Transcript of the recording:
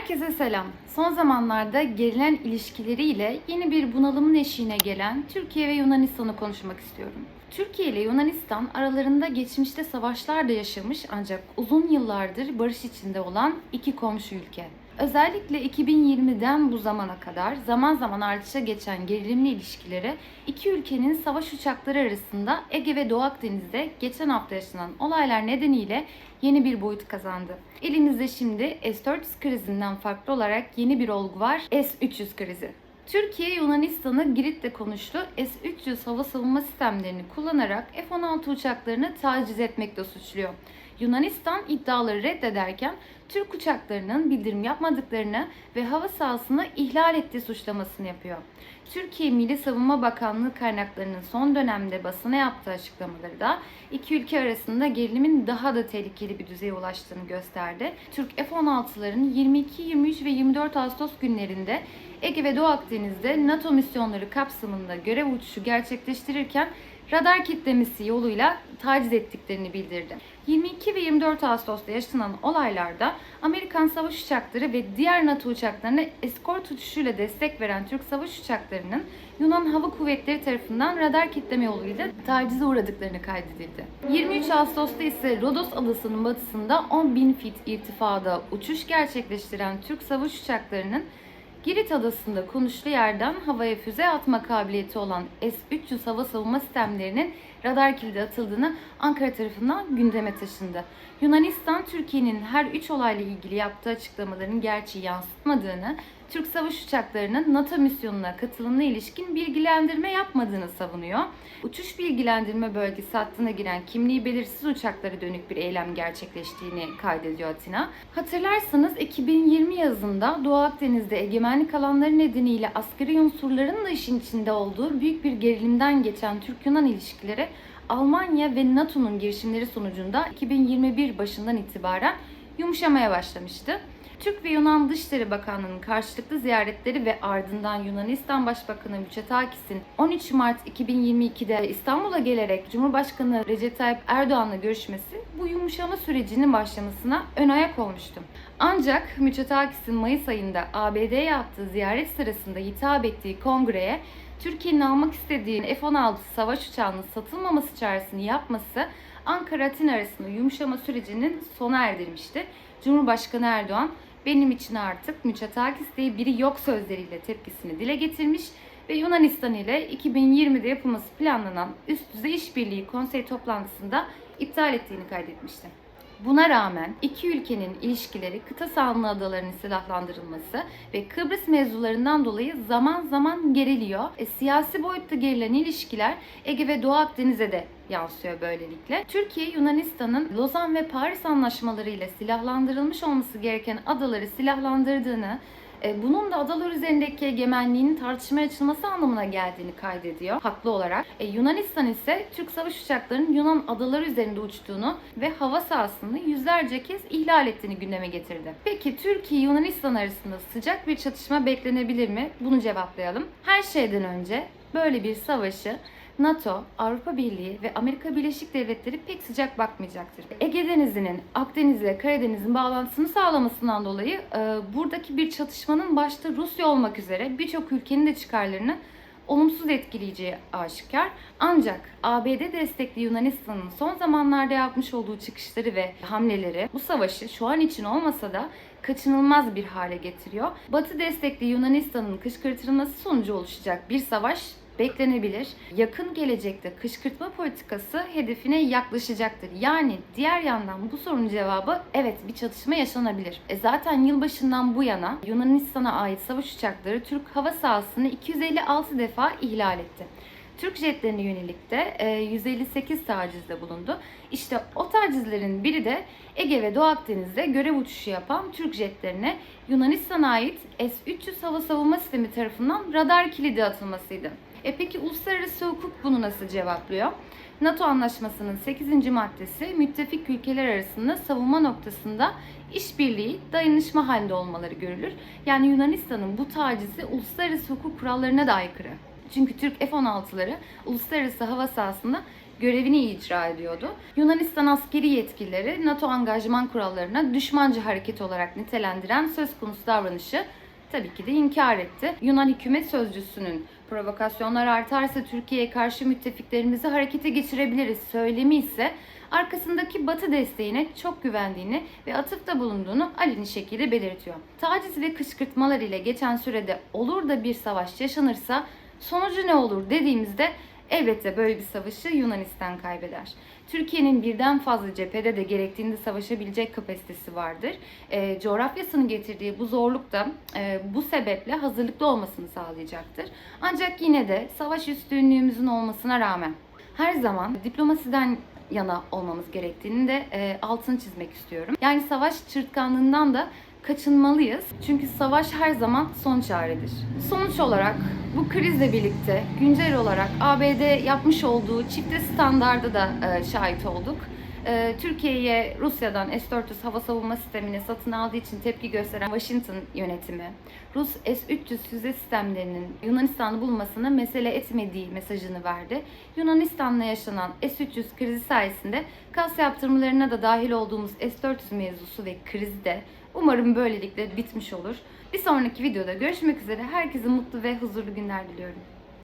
Herkese selam. Son zamanlarda gerilen ilişkileriyle yeni bir bunalımın eşiğine gelen Türkiye ve Yunanistan'ı konuşmak istiyorum. Türkiye ile Yunanistan aralarında geçmişte savaşlar da yaşamış ancak uzun yıllardır barış içinde olan iki komşu ülke. Özellikle 2020'den bu zamana kadar zaman zaman artışa geçen gerilimli ilişkileri iki ülkenin savaş uçakları arasında Ege ve Doğu Akdeniz'de geçen hafta yaşanan olaylar nedeniyle yeni bir boyut kazandı. Elimizde şimdi S-400 krizinden farklı olarak yeni bir olgu var. S-300 krizi. Türkiye Yunanistan'ı Girit'te konuştu. S-300 hava savunma sistemlerini kullanarak F-16 uçaklarını taciz etmekle suçluyor. Yunanistan iddiaları reddederken Türk uçaklarının bildirim yapmadıklarını ve hava sahasını ihlal ettiği suçlamasını yapıyor. Türkiye Milli Savunma Bakanlığı kaynaklarının son dönemde basına yaptığı açıklamaları da iki ülke arasında gerilimin daha da tehlikeli bir düzeye ulaştığını gösterdi. Türk F-16'ların 22, 23 ve 24 Ağustos günlerinde Ege ve Doğu Akdeniz'de NATO misyonları kapsamında görev uçuşu gerçekleştirirken radar kitlemesi yoluyla taciz ettiklerini bildirdi. 22 ve 24 Ağustos'ta yaşanan olaylarda Amerikan savaş uçakları ve diğer NATO uçaklarına eskort uçuşuyla destek veren Türk savaş uçaklarının Yunan Hava Kuvvetleri tarafından radar kitleme yoluyla tacize uğradıklarını kaydedildi. 23 Ağustos'ta ise Rodos adasının batısında 10 bin fit irtifada uçuş gerçekleştiren Türk savaş uçaklarının Girit adasında konuşlu yerden havaya füze atma kabiliyeti olan S-300 hava savunma sistemlerinin radar kilidi atıldığını Ankara tarafından gündeme taşındı. Yunanistan, Türkiye'nin her üç olayla ilgili yaptığı açıklamaların gerçeği yansıtmadığını, Türk savaş uçaklarının NATO misyonuna katılımına ilişkin bilgilendirme yapmadığını savunuyor. Uçuş bilgilendirme bölgesi hattına giren kimliği belirsiz uçaklara dönük bir eylem gerçekleştiğini kaydediyor Atina. Hatırlarsanız 2020 yazında Doğu Akdeniz'de egemenlik alanları nedeniyle askeri unsurların da işin içinde olduğu büyük bir gerilimden geçen Türk-Yunan ilişkileri Almanya ve NATO'nun girişimleri sonucunda 2021 başından itibaren yumuşamaya başlamıştı. Türk ve Yunan Dışişleri Bakanlığı'nın karşılıklı ziyaretleri ve ardından Yunanistan Başbakanı Mitsotakis'in 13 Mart 2022'de İstanbul'a gelerek Cumhurbaşkanı Recep Tayyip Erdoğan'la görüşmesi bu yumuşama sürecinin başlamasına ön ayak olmuştu. Ancak Mitsotakis'in Mayıs ayında ABD'ye yaptığı ziyaret sırasında hitap ettiği kongreye Türkiye'nin almak istediği F-16 savaş uçağının satılmaması çağrısını yapması Ankara-Atina arasında yumuşama sürecinin sona erdirmişti. Cumhurbaşkanı Erdoğan benim için artık Mitsotakis diye biri yok sözleriyle tepkisini dile getirmiş ve Yunanistan ile 2020'de yapılması planlanan üst düzey işbirliği konsey toplantısında iptal ettiğini kaydetmişti. Buna rağmen iki ülkenin ilişkileri kıta sahanlığı adalarının silahlandırılması ve Kıbrıs mevzularından dolayı zaman zaman geriliyor. E, siyasi boyutta gerilen ilişkiler Ege ve Doğu Akdeniz'e de yansıyor böylelikle. Türkiye, Yunanistan'ın Lozan ve Paris anlaşmaları ile silahlandırılmış olması gereken adaları silahlandırdığını, bunun da adalar üzerindeki egemenliğinin tartışmaya açılması anlamına geldiğini kaydediyor haklı olarak. E, Yunanistan ise Türk savaş uçaklarının Yunan adaları üzerinde uçtuğunu ve hava sahasını yüzlerce kez ihlal ettiğini gündeme getirdi. Peki Türkiye Yunanistan arasında sıcak bir çatışma beklenebilir mi? Bunu cevaplayalım. Her şeyden önce böyle bir savaşı NATO, Avrupa Birliği ve Amerika Birleşik Devletleri pek sıcak bakmayacaktır. Ege Denizi'nin Akdeniz ile Karadeniz'in bağlantısını sağlamasından dolayı e, buradaki bir çatışmanın başta Rusya olmak üzere birçok ülkenin de çıkarlarını olumsuz etkileyeceği aşikar. Ancak ABD destekli Yunanistan'ın son zamanlarda yapmış olduğu çıkışları ve hamleleri bu savaşı şu an için olmasa da kaçınılmaz bir hale getiriyor. Batı destekli Yunanistan'ın kışkırtılması sonucu oluşacak bir savaş beklenebilir. Yakın gelecekte kışkırtma politikası hedefine yaklaşacaktır. Yani diğer yandan bu sorunun cevabı evet bir çatışma yaşanabilir. E zaten yılbaşından bu yana Yunanistan'a ait savaş uçakları Türk hava sahasını 256 defa ihlal etti. Türk jetlerine yönelik de e, 158 tacizde bulundu. İşte o tacizlerin biri de Ege ve Doğu Akdeniz'de görev uçuşu yapan Türk jetlerine Yunanistan'a ait S-300 hava savunma sistemi tarafından radar kilidi atılmasıydı. E peki uluslararası hukuk bunu nasıl cevaplıyor? NATO anlaşmasının 8. maddesi müttefik ülkeler arasında savunma noktasında işbirliği, dayanışma halinde olmaları görülür. Yani Yunanistan'ın bu tacizi uluslararası hukuk kurallarına da aykırı. Çünkü Türk F-16'ları uluslararası hava sahasında görevini icra ediyordu. Yunanistan askeri yetkilileri NATO angajman kurallarına düşmanca hareket olarak nitelendiren söz konusu davranışı tabii ki de inkar etti. Yunan hükümet sözcüsünün provokasyonlar artarsa Türkiye'ye karşı müttefiklerimizi harekete geçirebiliriz söylemi ise arkasındaki Batı desteğine çok güvendiğini ve atıfta bulunduğunu aleni şekilde belirtiyor. Taciz ve kışkırtmalar ile geçen sürede olur da bir savaş yaşanırsa sonucu ne olur dediğimizde elbette böyle bir savaşı Yunanistan kaybeder. Türkiye'nin birden fazla cephede de gerektiğinde savaşabilecek kapasitesi vardır. E, coğrafyasının getirdiği bu zorluk da e, bu sebeple hazırlıklı olmasını sağlayacaktır. Ancak yine de savaş üstünlüğümüzün olmasına rağmen her zaman diplomasiden yana olmamız gerektiğini de e, altını çizmek istiyorum. Yani savaş çırtkanlığından da kaçınmalıyız. Çünkü savaş her zaman son çaredir. Sonuç olarak bu krizle birlikte güncel olarak ABD yapmış olduğu çifte standarda da e, şahit olduk. E, Türkiye'ye Rusya'dan S-400 hava savunma sistemini satın aldığı için tepki gösteren Washington yönetimi, Rus S-300 füze sistemlerinin Yunanistan'ı bulmasını mesele etmediği mesajını verdi. Yunanistan'la yaşanan S-300 krizi sayesinde kas yaptırımlarına da dahil olduğumuz S-400 mevzusu ve krizi de umarım böylelikle bitmiş olur. Bir sonraki videoda görüşmek üzere. Herkese mutlu ve huzurlu günler diliyorum.